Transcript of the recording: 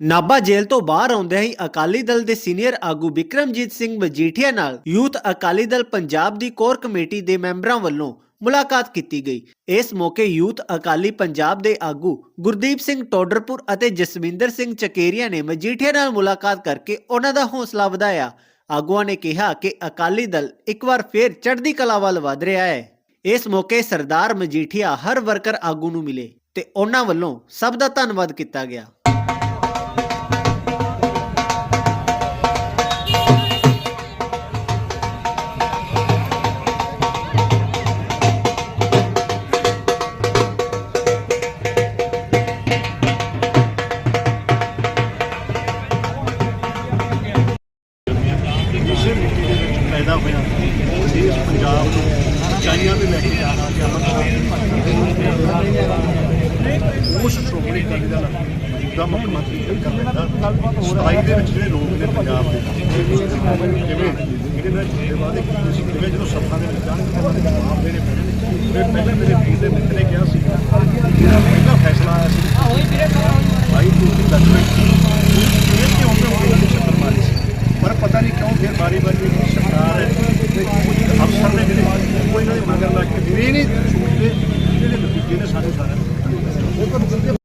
ਨਾਭਾ ਜੇਲ੍ਹ ਤੋਂ ਬਾਹਰ ਆਉਂਦਿਆਂ ਹੀ ਅਕਾਲੀ ਦਲ ਦੇ ਸੀਨੀਅਰ ਆਗੂ ਵਿਕਰਮਜੀਤ ਸਿੰਘ ਮਜੀਠੀਆ ਨਾਲ ਯੂਥ ਅਕਾਲੀ ਦਲ ਪੰਜਾਬ ਦੀ ਕੋਰ ਕਮੇਟੀ ਦੇ ਮੈਂਬਰਾਂ ਵੱਲੋਂ ਮੁਲਾਕਾਤ ਕੀਤੀ ਗਈ। ਇਸ ਮੌਕੇ ਯੂਥ ਅਕਾਲੀ ਪੰਜਾਬ ਦੇ ਆਗੂ ਗੁਰਦੀਪ ਸਿੰਘ ਟੋਡਰਪੁਰ ਅਤੇ ਜਸਵਿੰਦਰ ਸਿੰਘ ਚਕੇਰੀਆ ਨੇ ਮਜੀਠੀਆ ਨਾਲ ਮੁਲਾਕਾਤ ਕਰਕੇ ਉਹਨਾਂ ਦਾ ਹੌਸਲਾ ਵਧਾਇਆ। ਆਗੂਆਂ ਨੇ ਕਿਹਾ ਕਿ ਅਕਾਲੀ ਦਲ ਇੱਕ ਵਾਰ ਫੇਰ ਚੜ੍ਹਦੀ ਕਲਾ ਵੱਲ ਵਧ ਰਿਹਾ ਹੈ। ਇਸ ਮੌਕੇ ਸਰਦਾਰ ਮਜੀਠੀਆ ਹਰ ਵਰਕਰ ਆਗੂ ਨੂੰ ਮਿਲੇ ਤੇ ਉਹਨਾਂ ਵੱਲੋਂ ਸਭ ਦਾ ਧੰਨਵਾਦ ਕੀਤਾ ਗਿਆ। ਪੈਦਾ ਹੋਇਆ। ਇਸ ਪੰਜਾਬ ਨੂੰ ਉਚਾਈਆਂ ਤੇ ਲੈ ਕੇ ਜਾਣਾ ਤੇ ਅਮਨ ਉਸ ਸ਼੍ਰੋਮਣੀ ਅਕਾਲੀ ਦਲ ਦਾ ਮੁੱਖ ਮੰਤਰੀ ਕਰ ਲੈਂਦਾ। ਸਫ਼ਾਈ ਦੇ ਵਿੱਚ ਜਿਹੜੇ ਲੋਕ ਨੇ ਪੰਜਾਬ ਦੇ ਜਿਵੇਂ ਇਹਦੇ ਨਾਲ ਜੁੜੇ ਵਾਦੇ ਜਿਵੇਂ ਜਦੋਂ ਸੱਥਾਂ ਦੇ ਵਿੱਚ ਜਾਣਗੇ, ਉਹਨਾਂ ਦੇ ਜਵਾਬ ਦੇਣੇ ਪੈਣੇ ਪਹਿਲਾਂ ਮੇਰੇ ਵੀਰ ਦੇ ਮਿੱਤਰ ਨੇ ਕਿਹਾ ਸੀ ਕਿ ਜਿਹੜਾ ਪਹਿਲਾ ਫੈਸਲਾ ਆਇਆ ਸੀ, ਭਾਈ ਤੁਸੀਂ ਜੱਜਮੈਂਟ ਕਿ ਉਹਨੇ ਉਹਨਾਂ ਦੀ ਮਾਰੀ ਸੀ? ਪਰ ਪਤਾ ਨਹੀਂ ਕਿਉਂ ਫਿਰ ਬਾਰੀ ਬਾਰੀ ਸਰਕਾਰ ਹੈ ਤੇ ਕੁਝ ਅਫਸਰ